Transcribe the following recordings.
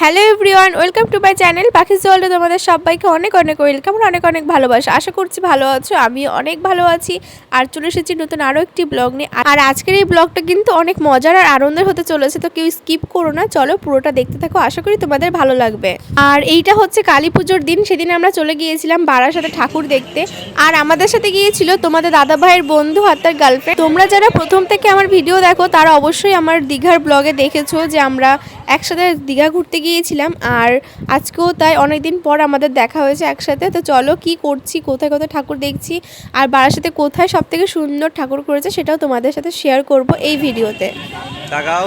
Hello everyone, welcome to my channel Pakhi ওয়ার্ল্ডে তোমাদের সবাইকে অনেক অনেক ওয়েলকাম, অনেক অনেক ভালোবাসা। আশা করছি ভালো আছো আমি অনেক ভালো আছি আর চলে এসেছি নতুন আরও একটি ব্লগ নিয়ে। আর আজকের এই ব্লগটা কিন্তু অনেক মজার আর আনন্দের হতে চলেছে, তো কেউ স্কিপ করো না, চলো পুরোটা দেখতে থাকো, আশা করি তোমাদের ভালো লাগবে। আর এইটা হচ্ছে কালী পুজোর দিন, সেদিন আমরা চলে গিয়েছিলাম বাড়ার সাথে ঠাকুর দেখতে। আর আমাদের সাথে গিয়েছিল তোমাদের দাদা ভাইয়ের বন্ধু আর তার গার্লফ্রেন্ড তোমরা যারা প্রথম থেকে আমার ভিডিও দেখো, তারা অবশ্যই আমার দীঘার ব্লগে দেখেছ যে আমরা একসাথে দীঘা ঘুরতে গিয়েছিলাম আর আজকেও তাই অনেকদিন পর আমাদের দেখা হয়েছে একসাথে। তো চলো কি করছি, কোথায় কোথায় ঠাকুর দেখছি আর বারাসাতে কোথায় সব থেকে সুন্দর ঠাকুর করেছে সেটাও তোমাদের সাথে শেয়ার করব এই ভিডিওতে। তাকাও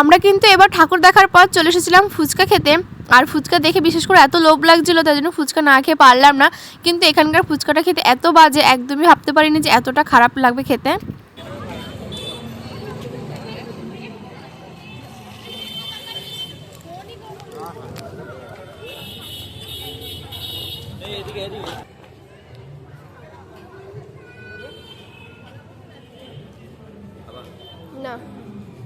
আমরা কিন্তু এবার ঠাকুর দেখার পর চলে এসেছিলাম ফুচকা খেতে। আর ফুচকা দেখে বিশেষ করে এত লোভ লাগছিল তাই জন্য ফুচকা না খেয়ে পারলাম না। কিন্তু এখানকার ফুচকাটা খেতে এত বাজে, একদমই ভাবতে পারিনি যে এতটা খারাপ লাগবে খেতে। না দেবো না তোমার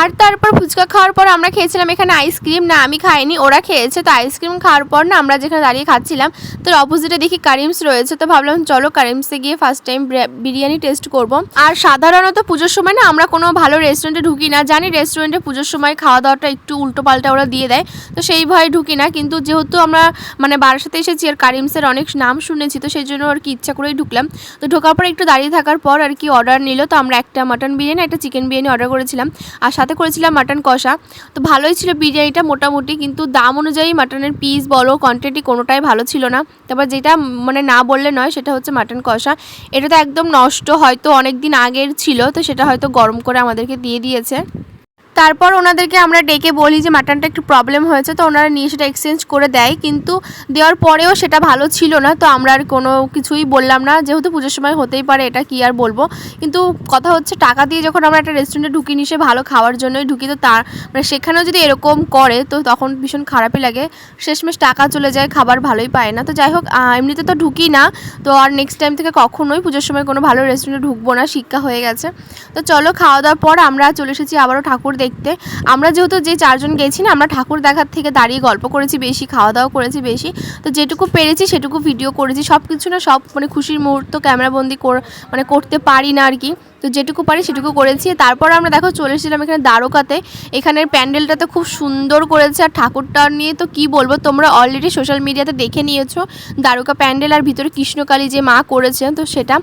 আর তারপর ফুচকা খাওয়ার পর আমরা খেয়েছিলাম এখানে আইসক্রিম। না, আমি খাইনি, ওরা খেয়েছে। তো আইসক্রিম খাওয়ার পর না আমরা যেখানে দাঁড়িয়ে খাচ্ছিলাম তার অপোজিটে দেখি কারিমস রয়েছে। তো ভাবলাম চলো কারিমসে গিয়ে ফার্স্ট টাইম বিরিয়ানি টেস্ট করব। আর সাধারণত পুজোর সময় না আমরা কোনো ভালো রেস্টুরেন্টে ঢুকি না। জানি রেস্টুরেন্টে পুজোর সময় খাওয়া দাওয়াটা একটু উল্টো পাল্টা ওরা দিয়ে দেয়। তো সেই ভয়ে ঢুকি না। কিন্তু যেহেতু আমরা মানে বারাসাতে এসেছি আর কারিমসের অনেক নাম শুনেছি, তো সেই জন্য আর কি ইচ্ছা করেই ঢুকলাম। তো ঢোকার পর একটু দাঁড়িয়ে থাকার পর আর কি অর্ডার নিল। তো আমরা একটা মাটন বিরিয়ানি, একটা চিকেন বিরিয়ানি অর্ডার করেছিলাম। আর সাথে করেছিলাম মাটন কষা। তো ভালোই ছিল বিরিয়ানিটা মোটামুটি, কিন্তু দাম অনুযায়ী মাটনের পিস বলো কোয়ান্টিটি কোনোটাই ভালো ছিল না। তারপর যেটা মানে না বললে নয়, সেটা হচ্ছে মাটন কষা। এটা তো একদম নষ্ট, হয়তো অনেক দিন আগের ছিল, তো সেটা হয়তো গরম করে আমাদেরকে দিয়ে দিয়েছে। তারপর ওনাদেরকে আমরা ডেকে বলি যে মাটনটা একটু প্রবলেম হয়েছে, তো ওনারা নিয়ে সেটা এক্সচেঞ্জ করে দেয়। কিন্তু দেওয়ার পরেও সেটা ভালো ছিল না, তো আমরা আর কোনো কিছুই বললাম না। যেহেতু পুজোর সময় হতেই পারে, এটা কি আর বলব? কিন্তু কথা হচ্ছে টাকা দিয়ে যখন আমরা একটা রেস্টুরেন্টে ঢুকি নি সে ভালো খাওয়ার জন্যই ঢুকি, তো তার মানে সেখানেও যদি এরকম করে, তো তখন ভীষণ খারাপই লাগে। শেষমেশ টাকা চলে যায়, খাবার ভালোই পায় না। তো যাই হোক এমনিতে তো ঢুকি না, তো আর নেক্সট টাইম থেকে কখনোই পুজোর সময় কোনো ভালো রেস্টুরেন্টে ঢুকবো না, শিক্ষা হয়ে গেছে। তো চলো খাওয়া দাওয়ার পর আমরা চলে এসেছি আবারও ঠাকুর দেখতে। আমরা যেহেতু যে চারজন গেছি না, আমরা ঠাকুর দেখার থেকে দাঁড়িয়ে গল্প করেছি, বেশি খাওয়া দাওয়া করেছি বেশি। তো যেটুকু পেরেছি সেটুকু ভিডিও করেছি। সব কিছু না সব মানে খুশির মুহূর্ত ক্যামেরাবন্দি মানে করতে পারি না আর কি। তো যেটুকু পারি সেটুকু করেছি। তারপর আমরা দেখো চলে এসেছিলাম এখানে দ্বারকাতে। এখানের প্যান্ডেলটা তো খুব সুন্দর করেছে। আর ঠাকুরটা নিয়ে তো কি বলব, তোমরা অলরেডি সোশ্যাল মিডিয়াতে দেখে নিয়েছো। দ্বারকা প্যান্ডেল আর ভিতরে কৃষ্ণকালী যে মা করেছেন, তো সেটা।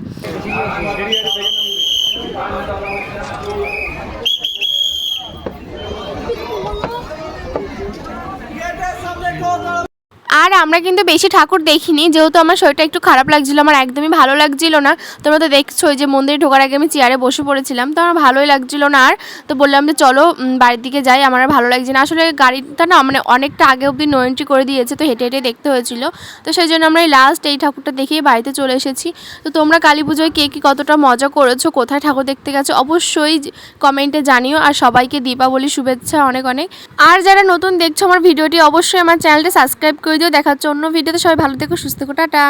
আর আমরা কিন্তু বেশি ঠাকুর দেখিনি, যেহেতু আমার শরীরটা একটু খারাপ লাগছিল, আমার একদমই ভালো লাগছিল না। তোমরা তো দেখছ যে মন্দিরে ঢোকার আগে আমি চেয়ারে বসে পড়েছিলাম, তো আমার ভালোই লাগছিল না। আর তো বললাম যে চলো বাড়ির দিকে যাই, আমার ভালো লাগছে না। আসলে গাড়িটা না মানে অনেকটা আগে অবধি নো এন্ট্রি করে দিয়েছে, তো হেঁটে হেঁটে দেখতে হয়েছিল। তো সেই জন্য আমরা এই লাস্ট এই ঠাকুরটা দেখেই বাড়িতে চলে এসেছি। তো তোমরা কালী পুজোয় কে কী কতটা মজা করেছ, কোথায় ঠাকুর দেখতে গেছো, অবশ্যই কমেন্টে জানিও। আর সবাইকে দীপাবলি শুভেচ্ছা অনেক অনেক। আর যারা নতুন দেখছ আমার ভিডিওটি, অবশ্যই আমার চ্যানেলটা সাবস্ক্রাইব করে দিও। দেখার অন্য ভিডিওতে সবাই ভালো থেকো সুস্থ থেকো টাটা।